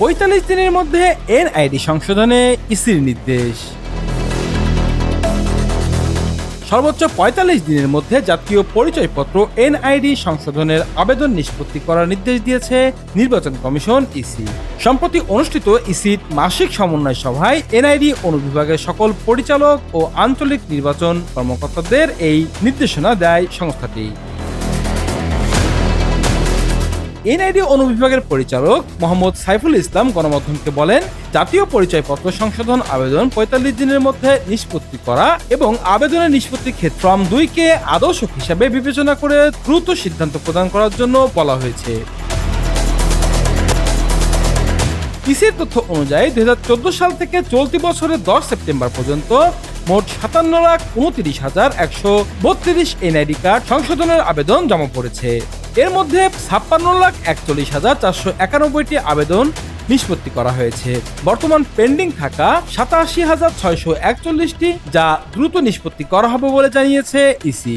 পঁয়তাল্লিশ দিনের মধ্যে এনআইডি সংশোধনে ইসির নির্দেশ। সর্বোচ্চ পঁয়তাল্লিশ দিনের মধ্যে জাতীয় পরিচয়পত্র এনআইডি সংশোধনের আবেদন নিষ্পত্তি করার নির্দেশ দিয়েছে নির্বাচন কমিশন ইসি। সম্প্রতি অনুষ্ঠিত ইসির মাসিক সমন্বয় সভায় এনআইডি অনুবিভাগের সকল পরিচালক ও আঞ্চলিক নির্বাচন কর্মকর্তাদের এই নির্দেশনা দেয় সংস্থাটি। এনআইডি অনুবিভাগের পরিচালক মোহাম্মদ সাইফুল ইসলাম গণমাধ্যমকে বলেন, জাতীয় পরিচয়পত্র সংশোধন আবেদন পঁয়তাল্লিশ দিনের মধ্যে নিষ্পত্তি করা এবং আবেদনের নিষ্পত্তির ক্ষেত্রে দুইকে আদর্শক হিসাবে বিবেচনা করে দ্রুত সিদ্ধান্ত প্রদান করার জন্য বলা হয়েছে। ইসির তথ্য অনুযায়ী দুই হাজার চোদ্দ সাল থেকে চলতি বছরের দশ সেপ্টেম্বর পর্যন্ত মোট সাতান্ন লাখ উনত্রিশ হাজার একশো বত্রিশ এনআইডি কার্ড সংশোধনের আবেদন জমা পড়েছে। এর মধ্যে ছাপ্পান্ন লাখ একচল্লিশ হাজার চারশো একানব্বইটি আবেদন নিষ্পত্তি করা হয়েছে। বর্তমান পেন্ডিং থাকা সাতাশি হাজার ছয়শো একচল্লিশটি যা দ্রুত নিষ্পত্তি করা হবে বলে জানিয়েছে ইসি।